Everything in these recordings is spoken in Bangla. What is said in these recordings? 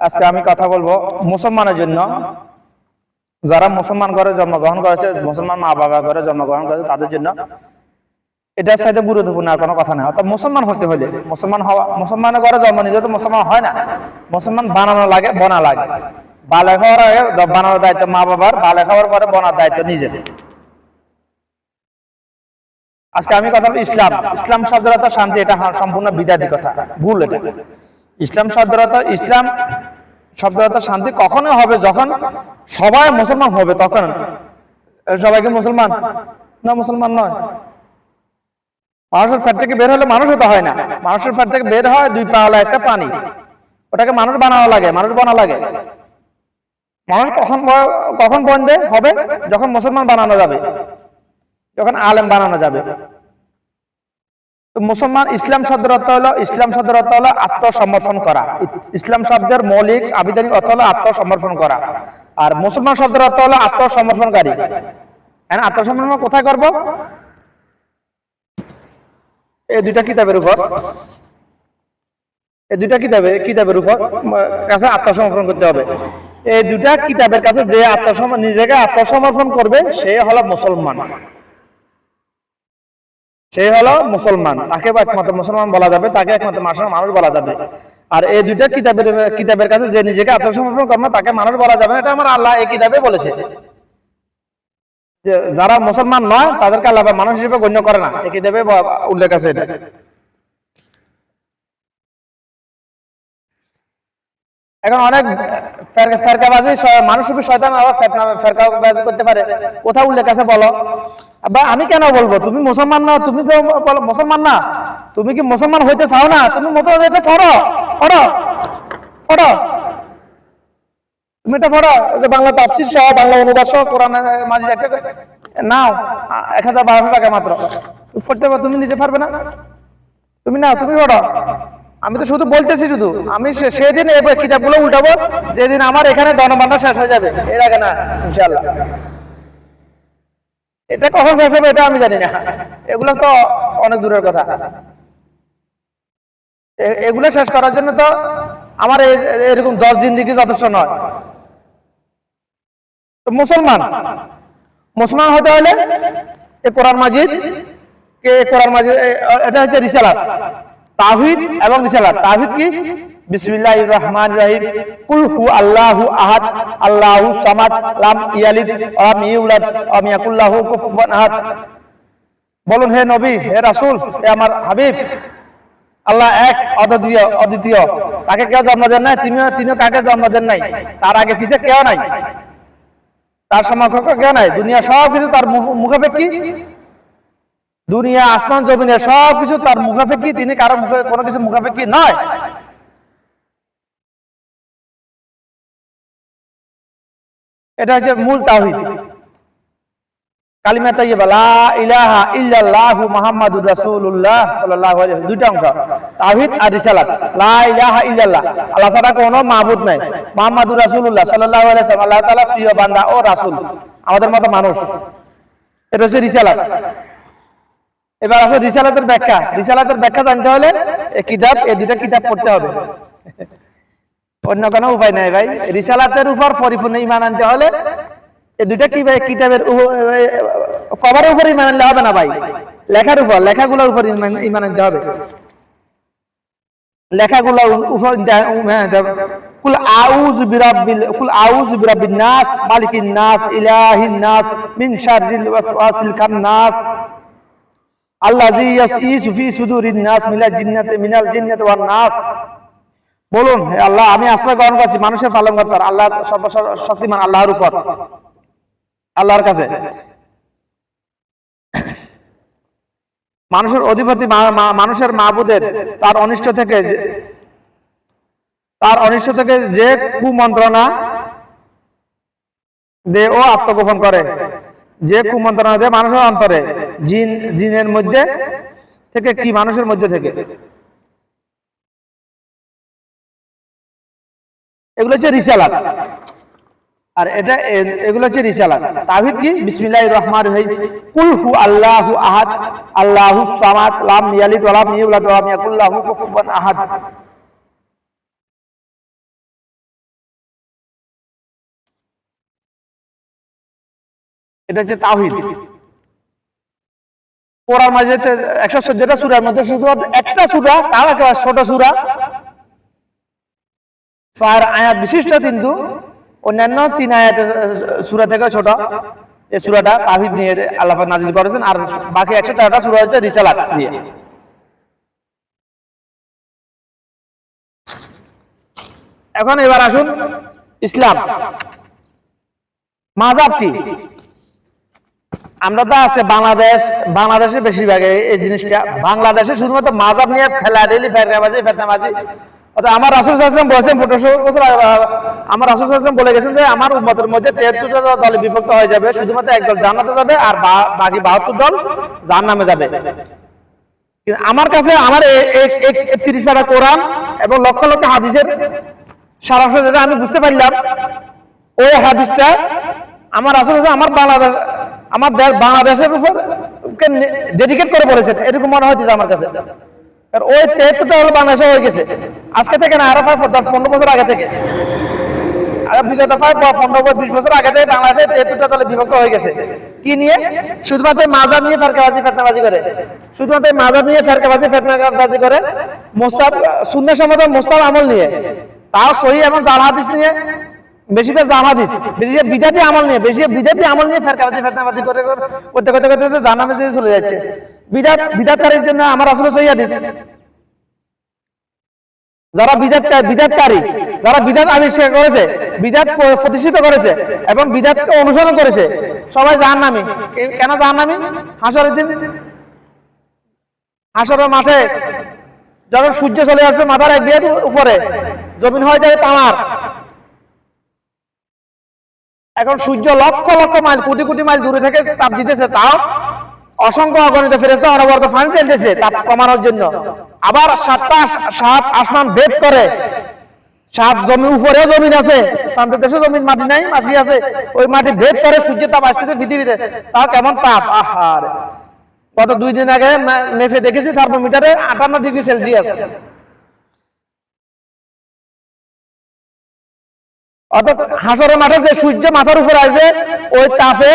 আজকে আমি কথা বলব মুসলমানের জন্য। যারা মুসলমান ঘরে জন্মগ্রহণ করেছে, মুসলমান মা বাবা ঘরে জন্মগ্রহণ করেছে, তাদের জন্য এটার সাথে গুরুত্বপূর্ণ, আর কোনো কথা নেই। অর্থাৎ মুসলমান হতে হলে, মুসলমান হওয়া, মুসলমানের ঘরে জন্ম নিলে তো মুসলমান হয় না। মুসলমান বানানো লাগে, বনা লাগে। বালে খাওয়ার আগে বানানোর দায়িত্ব মা বাবার বালে খাওয়ার পরে বনার দায়িত্ব নিজের। আজকে আমি কথা বলি ইসলাম। ইসলাম অর্থ শান্তি, এটা সম্পূর্ণ বিদাতি কথা। ভুল এটা। ইসলাম অর্থ ইসলাম অর্থ শান্তি কখনো হবে যখন সবাই মুসলমান হবে, তখন। সবাইকে মুসলমান? না, মুসলমান নয়। মানুষের পেট থেকে বের হলে মানুষ হতে হয় না। মানুষের পেট থেকে বের হয় দুই পাওয়ালা একটা পানি। ওটাকে মানুষ বানানো লাগে, মানুষ বানা লাগে। মানুষ কখন কখন বন্ধে হবে যখন মুসলমান বানানো যাবে। যখন আলেম বানানো যাবে। মুসলমান ইসলাম শব্দের অর্থ হলো, ইসলাম শব্দের অর্থ হলো আত্মসমর্পণ করা। ইসলাম শব্দের মৌলিক আবিধানিক অর্থ হলো আত্মসমর্পণ করা। আর মুসলমান শব্দের অর্থ হলো আত্মসমর্পণকারী। হ্যাঁ আত্মসমর্পণ কোথায় করব? এই দুইটা কিতাবের উপর। এই দুইটা কিতাবে, কিতাবের উপর কাছে আত্মসমর্পণ করতে হবে। এই দুইটা কিতাবের কাছে যে আত্মসম, নিজেকে আত্মসমর্পণ করবে, সে হলো মুসলমান। সে হলো মুসলমান। তাকে একমাত্র মুসলমান বলা যাবে, তাকে একমাত্র মানুষ মানুষ বলা যাবে। আর এই দুইটা কিতাবের কিতাবের কাছে যে নিজেকে আত্মসমর্পণ করবে, তাকে মানুষ বলা যাবে এটা আমার আল্লাহ এই কিতাবে বলেছে। যারা মুসলমান নয়, তাদেরকে আল্লাহ মানুষ হিসেবে গণ্য করে না। এই কিতাবে উল্লেখ আছে এটা। এখন অনেক ফেরকাবাজি মানুষ শয়তান আবার ফেরকাবাজি করতে পারে। কোথাও উল্লেখ আছে, বলো। বা আমি কেন বলব? তুমি মুসলমান না, তুমি তো মুসলমান না। তুমি কি মুসলমান হইতে চাও না? তুমি এটা পড়ো পড়ো পড়ো। তুমি এটা পড়ো যে বাংলা তাফসির সহ, বাংলা অনুবাদ সহ, কোরআন মাঝে একটা নাও, এক হাজার বারোশো টাকা মাত্র। তুমি পারো তুমি নিতে পারবে না। তুমি না তুমি পড়ো। আমি তো শুধু বলতেছি শুধু, আমি সেদিন এই কিতাবগুলো উল্টাবো, যেদিন আমার এখানে দনবান্ডা শেষ হয়ে যাবে। এর আগে না ইনশাল্লাহ এটা কখন শেষ হবে এটা আমি জানি না। এগুলো তো অনেক দূরের কথা। এগুলো শেষ করার জন্য তো আমার এরকম দশ দিন দিকে যথেষ্ট নয়। মুসলমান মুসলমান হতে হলে এ কোরআন মাজিদ, কে কোরআন মাজিদ এটা হচ্ছে রিসালাত। তাহিদ এবং রিসালাত। তাহিদ কি? বিসমিল্লাহ রহমান রহিম। কুল হু আহাদ সামাদ, লাম ইয়ালিদ ইউলাদ ইয়াকুল্লাহু কুফুয়ান আহাদ। বলুন, হে নবী, হে রাসূল, হে আমার হাবিব, আল্লাহ এক, অদ্বিতীয় অদ্বিতীয়। তাকে কেউ জন্ম দেন নাই? তিনিও তিনিও কাকে জন্ম দেন নাই? তার আগে পিছে কেউ নাই। তার সমকক্ষ কেউ নাই। দুনিয়া সব কিছু তার মুখ- মুখাপেক্ষী। দুনিয়া, আসমান, জমিনে সব কিছু তার মুখাপেক্ষী, তিনি কারও মুখে কোনো কিছু মুখাপেক্ষী নয়। এটা হচ্ছে মূল তাহিদ কালিমা ইলাহা মুহাম্মাদুর রাসূলুল্লাহ সাল্লাল্লাহু আলাইহি দুইটা অংশ। তাওহীদ আর রিসালাত, লা ইলাহা ইল্লাল্লাহ। আল্লাহ ছাড়া কোনো মাবুদ নাই। মুহাম্মাদুর রাসূলুল্লাহ সাল্লাল্লাহু আলাইহি আল্লাহ তাআলা প্রিয় বান্দা ও রাসূল, আমাদের মতো মানুষ। এটা হচ্ছে রিসালাত। এবার আসলে রিসালাতের ব্যাখ্যা। রিসালাতের ব্যাখ্যা জানতে হলে এই কিতাব এই দুইটা কিতাব পড়তে হবে। অন্য কোনো উপায় নাই ভাই। রিসালাতের উপর পরিপূর্ণ ইমান আনতে হলে এই দুইটা কি ভাই? কিতাবের কভারের উপর ইমান আনলে হবে না ভাই। লেখার উপর লেখাগুলোর উপর ইমান- আনতে হবে। লেখাগুলোর উপর হবে। কুল আউযু বিরাব্বিল কুল আউযু বিরাব্বিন নাস মালিকিন নাস ইলাহিন নাস মিন শাররিল ওয়াসওয়াসিল খান্নাস নাস বলুন আল্লাহ, আমি আশ্রয় গ্রহণ করছি মানুষের পালন আল্লাহ সর্বশক্তিমান আল্লাহর উপর। আল্লাহর কাছে। মানুষের অধিপতি মানুষের মাহবুদের তার অনিষ্ট থেকে তার অনিষ্ট থেকে যে কুমন্ত্রণা দে ও আত্মগোপন করে। যে কুমন্ত্রণা দেয় মানুষের অন্তরে, জিন, জিনের মধ্যে থেকে কি মানুষের মধ্যে থেকে? এগুলো হচ্ছে রিসালাত। আর এটা এগুলো হচ্ছে রিসালাত। তাহিদ কি? বিসমিল্লাহির রহমানির রহিম। কুল হু আল্লাহু আহাদ, আল্লাহু সামাদ, লাম ইয়ালিদ ওয়া লাম ইউলাদ ওয়া লাম ইয়াকুল লাহু কুফুয়ান আহাদ। এটা হচ্ছে তাওহীদ। কোরআন মাঝে একশো চোদ্দটা সুরার মধ্যে শুধু একটা সুরা তাও একেবারে ছোট সুরা। চার আয়াত বিশিষ্ট কিন্তু, অন্যান্য তিন আয়াত সুরা থেকে ছোট। এই সুরাটা তাহিদ নিয়ে আল্লাহ নাজিল করেছেন, আর বাকি একশো তেরোটা সুরা হচ্ছে রিসালাত দিয়ে এখন এবার আসুন ইসলাম। মাজাব কি? আমরা তো আছে বাংলাদেশ বাংলাদেশে বেশিরভাগ এই- জিনিসটা। বাংলাদেশে শুধুমাত্র মাজাব নিয়ে খেলা ডেলি ফেরনাবাজি ফেরনাবাজি অর্থাৎ আমার রাসুল বলেছেন বছর আমার রাসুল বলে গেছেন যে, আমার উম্মতের মধ্যে তেহাত্তরটা দলে বিভক্ত হয়ে যাবে। শুধুমাত্র একদল জান্নাতে যাবে আর বাকি বাহাত্তর দল জাহান্নামে যাবে। আমার কাছে আমার তিরিশ পারা কোরআন এবং লক্ষ লক্ষ হাদিসের সারাংশ যেটা আমি বুঝতে পারলাম, ওই হাদিসটা আমার আসলে আমার বাংলাদেশ আমার দেশ- বাংলাদেশের উপর ডেডিকেট করে বলেছেন এরকম মনে হইতেছে আমার কাছে। ওই তেহাত্তরটা হলো বাংলাদেশে হয়ে গেছে। আজকে থেকে না আরও দশ, পনেরো বছর আগে থেকে। নিয়ে? ফেরকাবাজি মোস্তাব মোস্তাব আমল নিয়ে। তাও সহি এবং জাল হাদিস নিয়ে জাল হাদিস বেশি বিদাতি আমল নিয়ে, বেশি বিদাতি আমল নিয়ে করে, করে- করতে করতে করতে চলে যাচ্ছে। বিদাত, বিদাতকারীর জন্য আমার আসলে যারা বিদাত বিদাতকারী, যারা বিদাত আবিষ্কার করেছে, বিদাত প্রতিষ্ঠিত করেছে এবং বিদাতকে অনুসরণ করেছে, সবাই জাহান নামি কেন জাহান নামি হাসরের দিন। হাসরের মাঠে যখন সূর্য চলে আসবে, মাথার এক বিয়ের উপরে, জমিন হয়ে যাবে তামার। এখন সূর্য লক্ষ লক্ষ মাইল, কোটি কোটি মাইল দূরে থেকে তাপ দিতেছে, তাও অসংখ্য অগণিত ফেরেস্তা অনবরত ফানি টেলতেছে তাপ কমানোর জন্য। আবার সাতটা সাত আসমান ভেদ করে। সাত জমি উপরে জমিন আছে শান্তি দেশে জমিন, মাটি নাই, মাটি আছে। ওই মাটি ভেদ করে সূর্যের তাপ আসছে পৃথিবীতে, তাও কেমন তাপ? আহার। গত দুই দিন আগে মে- মেপে দেখেছি থার্মোমিটারে আটান্ন ডিগ্রি সেলসিয়াস। মাঠে যে সূর্য মাথার উপর আসবে, ওই তাপে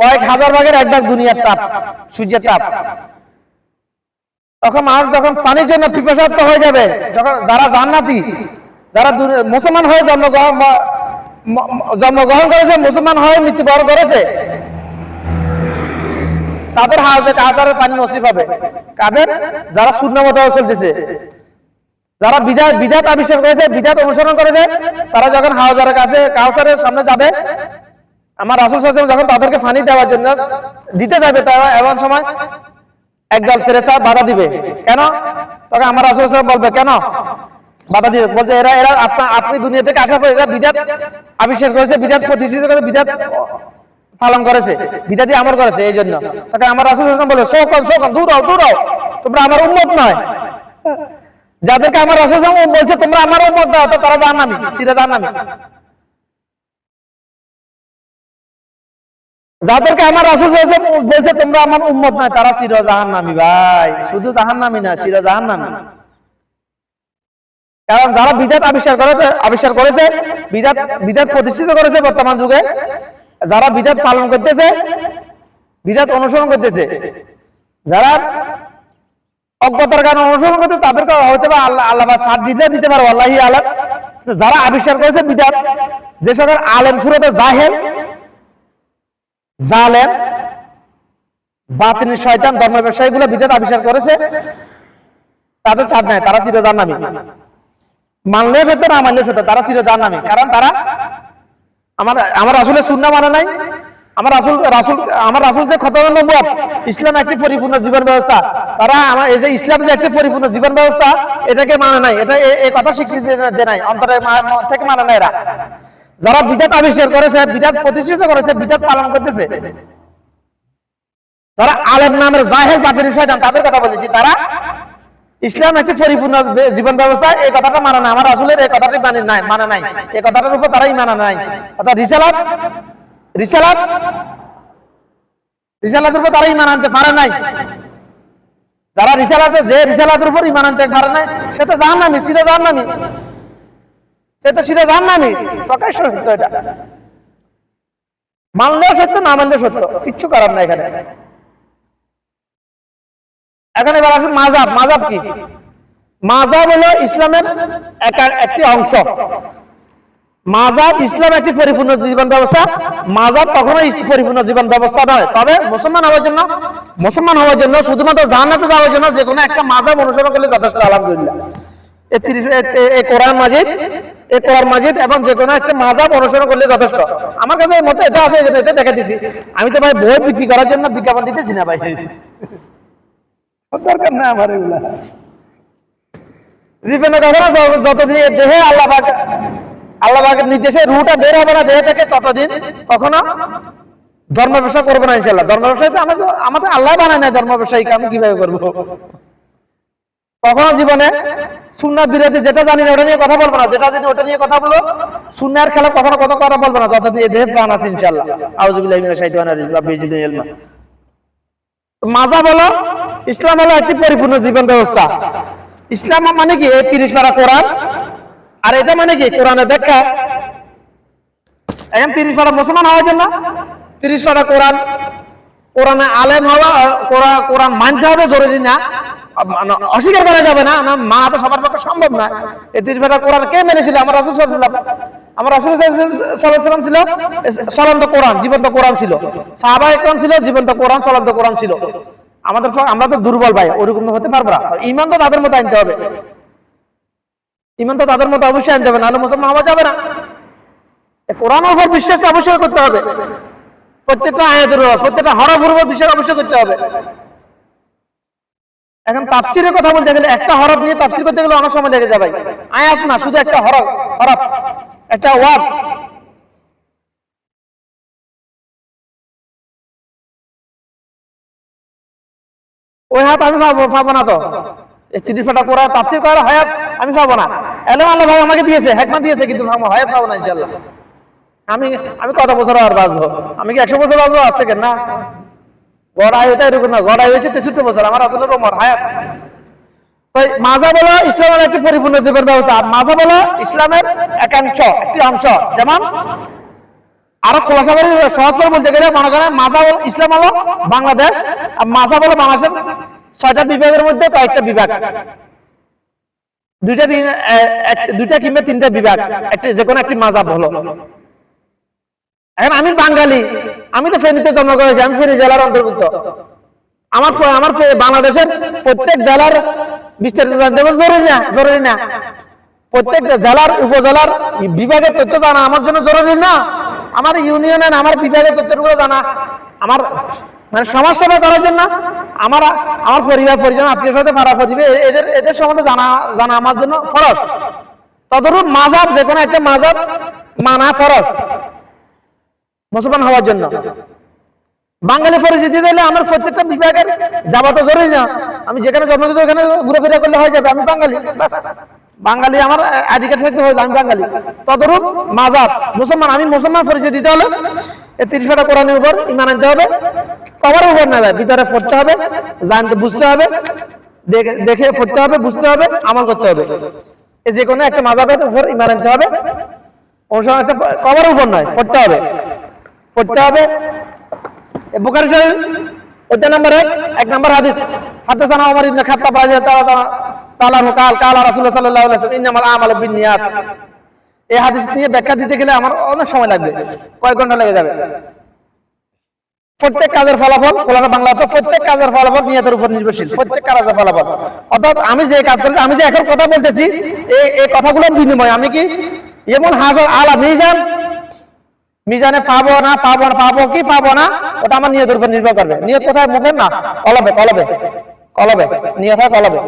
কয়েক হাজার ভাগের এক ভাগ দুনিয়ার তাপ, সূর্যের তাপ। তখন মানুষ যখন পানির জন্য হয়ে যাবে, যখন যারা জান্নাতি, যারা মুসলমান হয়ে জন্মগ্রহণ জন্মগ্রহণ করেছে, মুসলমান হয়ে মৃত্যুবরণ করেছে, তাদের কাহাতারের পানি নসিব হবে। কাদের? যারা শূন্য মতো চলতেছে। যারা বিদাত বিদাত আবিষ্কার করেছে বিদাত অনুসরণ করেছে, তারা যখন হাওজারের কাছে কাউসারের সামনে যাবে, আমার রাসুল আলাইহি যখন তাদেরকে ফানি দেওয়ার জন্য দিতে যাবে, তারা এমন সময় একদল ফেরেস্তা বাধা দিবে। কেন? তখন আমার রাসুল আলাইহি বলবে, কেন? বাধা দিবে। বলছে, এরা এরা আপনা, আপনি দুনিয়া থেকে আসার পর এরা বিদাত আবিষ্কার করেছে বিদাত প্রতিষ্ঠিত করে বিদাত পালন করেছে বিদাতি আমল করেছে, এই জন্য। তাকে আমার রাসুল বলে শোকন শোকন, দূর হও দূর হও, তোমরা আমার উম্মত নয়। যাদেরকে আমার সাল্লাল্লাহু বলছে, তোমরা আমার উম্মত দাও, তো তারা জাহান্নামী সিরা জাহান্নামী যাদেরকে আমার রাসূল বলছে, তোমরা আমার উম্মত নয়, তারা সিরা জাহান্নামী ভাই। শুধু জাহান্নামী না সিরা জাহান্নামী কারণ যারা বিদাত আবিষ্কার করেছে আবিষ্কার করেছে, বিদাত বিদাত প্রতিষ্ঠিত করেছে বর্তমান যুগে, যারা বিদাত পালন করতেছে, বিদাত অনুসরণ করতেছে, যারা অজ্ঞতার কারণে অনুসরণ করতে তাদেরকে হয়তো বা আল্লাহ আল্লাহ ছাড় দিলে দিতে পারব আল্লাহি আলাম। যারা আবিষ্কার করেছে বিদাত, যে সকল আলেম সুরত জাহেল, জালেম শয়তান, ধর্ম ব্যবসায়ীগুলো বিদাত আবিষ্কার করেছে, তাদের ছাড় নাই, তারা চির মানলেও সত্য, না মানলেও সত্য, তারা চির জান্নামী কারণ তারা আমার আমার আসলে শূন্য মানে নাই। আমার রাসুল রাসুল, আমার যে ইসলাম একটি পরিপূর্ণ জীবন ব্যবস্থা। তারা আমার, এই যে ইসলাম যে একটি পরিপূর্ণ জীবন ব্যবস্থা, এটাকে মানে নাই। এটা এই কথা স্বীকৃতি দেয় নাই। অন্তরে থেকে মানে নাই এরা। যারা বিদাত আবিষ্কার করেছে, বিদাত প্রতিষ্ঠিত করেছে, বিদাত পালন করতেছে। যারা আলেম নামের শয়তান, তাদের কথা বলেছি। তারা ইসলাম একটি পরিপূর্ণ জীবন ব্যবস্থা এই কথাটা মানে না আমার আসলে এই কথাটি মানে নাই মানে নাই। এই কথাটার উপর তারাই মানে নাই। অর্থাৎ রিসালাত রিসালাত? রিসালাতের উপর তারা ইমান আনতে পারে নাই। যারা রিসালাতে, যে রিসালাতের উপর ইমান আনতে পারে নাই, সে তো নামি সিধা নামি সে তো সিধা নামি প্রকাশ্য সত্য এটা। সত্য, না মানলেও সত্য, কিচ্ছু করার নাই এখানে। এখন এবার আসুন মাজাব মাজাব কি? মাজাব হলো ইসলামের একা- একটি অংশ। মাজাব ইসলাম একটি পরিপূর্ণ জীবন ব্যবস্থা। মাজাব কখনো পরিপূর্ণ জীবন ব্যবস্থা নয়। তবে মুসলমান হওয়ার জন্য মুসলমান হওয়ার জন্য শুধুমাত্র জান্নাতে যাওয়ার জন্য যে কোনো একটা মাজাব অনুসরণ করলে যথেষ্ট আলহামদুলিল্লাহ। এই কোরআন মাজিদ এই কোরআন মাজিদ এবং যে কোনো একটা মাজাব অনুসরণ করলে যথেষ্ট। আমার কাছে এই মতে এটা আছে এটা দেখে দিছি। আমি তো ভাই বই বিক্রি করার জন্য বিজ্ঞাপন দিতেছি না ভাই। দরকার না আমার এগুলা। জীবনে কখনো যতদিন দেহে আল্লাহ পাক আল্লাহ পাকের নির্দেশে রুটা বের হবে না থেকে ততদিন কখনো ধর্ম ব্যবসা করব না ইনশাল্লাহ ধর্ম ব্যবসায়ী আমাকে আমাদের আল্লাহ বানায় না ধর্ম ব্যবসায়ীকে আমি কীভাবে করব? কখনো জীবনে সুন্নার বিরোধী যেটা জানি না, ওটা নিয়ে কথা বলব না। যেটা জানি ওটা নিয়ে কথা বলব। সুন্নার খেলা কখনো কথা কথা বলব না, যতদিন এ দেহে প্রাণ আছে ইনশাল্লাহ মাজা বলো, ইসলাম হলো একটি পরিপূর্ণ জীবন ব্যবস্থা। ইসলাম মানে কি? এই তিরিশ পারা কোরআন আর এটা মানে কি? কোরআনের ব্যাখ্যা এখন তিরিশ পারা মুসলমান হওয়ার জন্য তিরিশ পারা কোরআন। কোরআনে আলেম হওয়া কোরআন- কোরআন মানতে হবে, জরুরি না। মানে অস্বীকার করা যাবে না। না, মা তো সবার পক্ষে সম্ভব না। এই তিরিশ পারা কোরআন কে মেনেছিল? আমার রাসুল সাল্লাম আমার রাসুল সাল্লাম ছিল চলন্ত কোরআন, জীবন্ত কোরআন ছিল। সাহাবা একরাম ছিল, জীবন্ত কোরআন, চলন্ত কোরআন ছিল। আমাদের আমরা তো দুর্বল ভাই, ওরকম হতে পারব না। ইমান তো তাদের মতো আনতে হবে। ইমান তো তাদের মতো অবশ্যই আনতে হবে, নাহলে মুসলমান হওয়া যাবে না। এ কোরআনের উপর বিশ্বাস অবশ্যই করতে হবে। প্রত্যেকটা আয়াতের উপর, প্রত্যেকটা হরফের উপর বিশ্বাস অবশ্যই করতে হবে। এখন তাফসিরের কথা বলতে গেলে একটা হরফ নিয়ে তাফসির করতে গেলে অনেক সময় লেগে যাবে আয়াত না, শুধু একটা হরফ হরফ, একটা ওয়ার্ড। ওই হাত আমি পাবো না তো। তিরিশ করা তাফসির হায়াত আমি পাবো না। এলে আল্লাহ ভাই আমাকে দিয়েছে দিয়েছে, কিন্তু পাবো হায়াত পাবো না ইনশাল্লাহ আমি আমি কত বছর আর বাঁচবো? আমি কি একশো বছর বাঁচবো আজ থেকে? না। এটা এরকম না হয়েছে তেষট্টি বছর, আমার আসলে হায়াত। তাই মাজা বলা ইসলামের একটি পরিপূর্ণ জীবন ব্যবস্থা, আর মাজা বলা ইসলামের একাংশ একটি অংশ। যেমন, আরও খোলাসা করে সহজ করে বলতে গেলে মনে করেন, মাজা ইসলাম হলো বাংলাদেশ, আর মাজা হলো বাংলাদেশের ছয়টা বিভাগের মধ্যে কয়েকটা বিভাগ। দুইটা তিন দুইটা কিংবা তিনটা বিভাগ। একটা যে কোনো একটি মাজাব হলো। এখন আমি বাঙালি, আমি তো ফেনীতে জন্ম করেছি, আমি ফেনী জেলার অন্তর্ভুক্ত। আমার আমার বাংলাদেশের প্রত্যেক জেলার বিস্তারিত জরুরি না জরুরি না। প্রত্যেক জেলার, উপজেলার বিভাগের তথ্য জানা আমার জন্য জরুরি না। আমার ইউনিয়নের, আমার বিভাগের তথ্যগুলো জানা। আমার মানে সমাজ সেবা করার জন্য আমার আমার পরিবার, পরিজন, আত্মীয় সাথে পাড়া প্রতিবে এদের এদের সম্বন্ধে জানা জানা আমার জন্য ফরজ। তদরূপ মাজাব যে কোনো একটা মাজাব মানা ফরজ। মুসলমান হওয়ার জন্য। বাঙালি পরিচিতি দিলে আমার প্রত্যেকটা বিভাগের যাওয়া তো জরুরি না। আমি যেখানে জন্মদিত ওখানে ঘুরে করলে হয়ে যাবে, আমি বাঙালি। ব্যাস। বাঙালি আমার আইডি কার্ড থাকতে হয়ে আমি বাঙালি। তদরূপ মাজাব, মুসলমান, আমি মুসলমান পরিচয় দিতে হলে এই তিরিশ কোরআনের উপর ইমান আনতে হবে, কবরের উপর নেবে ভিতরে পড়তে হবে, জানতে বুঝতে হবে, দেখে পড়তে হবে, বুঝতে হবে, আমল করতে হবে। যে কোনো একটা মাজাবের উপর ইমান আনতে হবে অনুসরণ একটা কবরের উপর নয়, পড়তে হবে। পড়তে হবে। বুখারী শরীফ ওইটা নম্বরে এক নম্বর হাদিস। হাদাসানা ওমর ইবনে খাত্তাব রাদিয়াল্লাহু তাআলা তাআলা কাল কাল রাসূলুল্লাহ সাল্লাল্লাহু আলাইহি ওয়াসাল্লাম, ইন্নামাল আমালু এই হাদিস নিয়ে ব্যাখ্যা দিতে গেলে আমার অনেক সময় লাগবে। কয়েক ঘণ্টা লেগে যাবে। প্রত্যেক কাজের ফলাফল কোরআন বাংলা তো প্রত্যেক কাজের ফলাফল নিয়তের উপর নির্ভরশীল। প্রত্যেক কাজের ফলাফল। অর্থাৎ আমি যে কাজ করেছি, আমি যে এখন কথা বলতেছি, এই এই কথাগুলো বিনিময় আমি কি এমন হাজার আলা মিজান, মিজানে পাবো না পাবো না, পাবো কি পাবো না, ওটা আমার নিয়তের উপর নির্ভর করবে। নিয়ত কোথায়? মুখে না? কলবে কলবে কলবে। নিয়ত কলবে।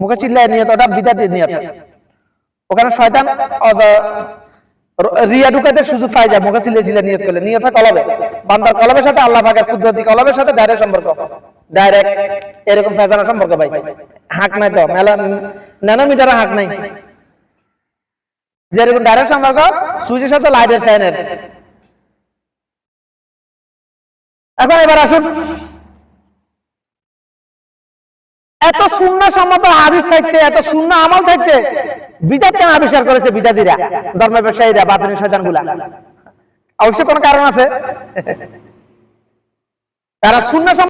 মুখে চিল্লায় নিয়ত, ওটা বিদাত নিয়ত। ওখানে শয়তান রিয়া ঢুকাতে সুযোগ পাই যায় চিল্লে চিল্লে নিয়ত করলে। নিয়ত কলবে বান্দার কলবের সাথে আল্লাহ পাকের কুদরতি কলবের সাথে ডাইরেক্ট সম্পর্ক। ডাইরেক্ট এরকম ফেজানোর সম্পর্ক ভাই। হাঁক নাই তো? মেলা ন্যানোমিটার হাঁক নাই। যেরকম ডাইরেক্ট সম্পর্ক, সুইচের সাথে লাইটের ফ্যানের এখন এবার আসুন। এত শূন্য সম্মত হাদিস থাকতে, এত শূন্য আমল থাকতে, বিদাত কেন আবিষ্কার করেছে বিদাতিরা ধর্ম ব্যবসায়ীরা বাতিনি শয়তানগুলা অবশ্যই কোন কারণ আছে। তারা শূন্য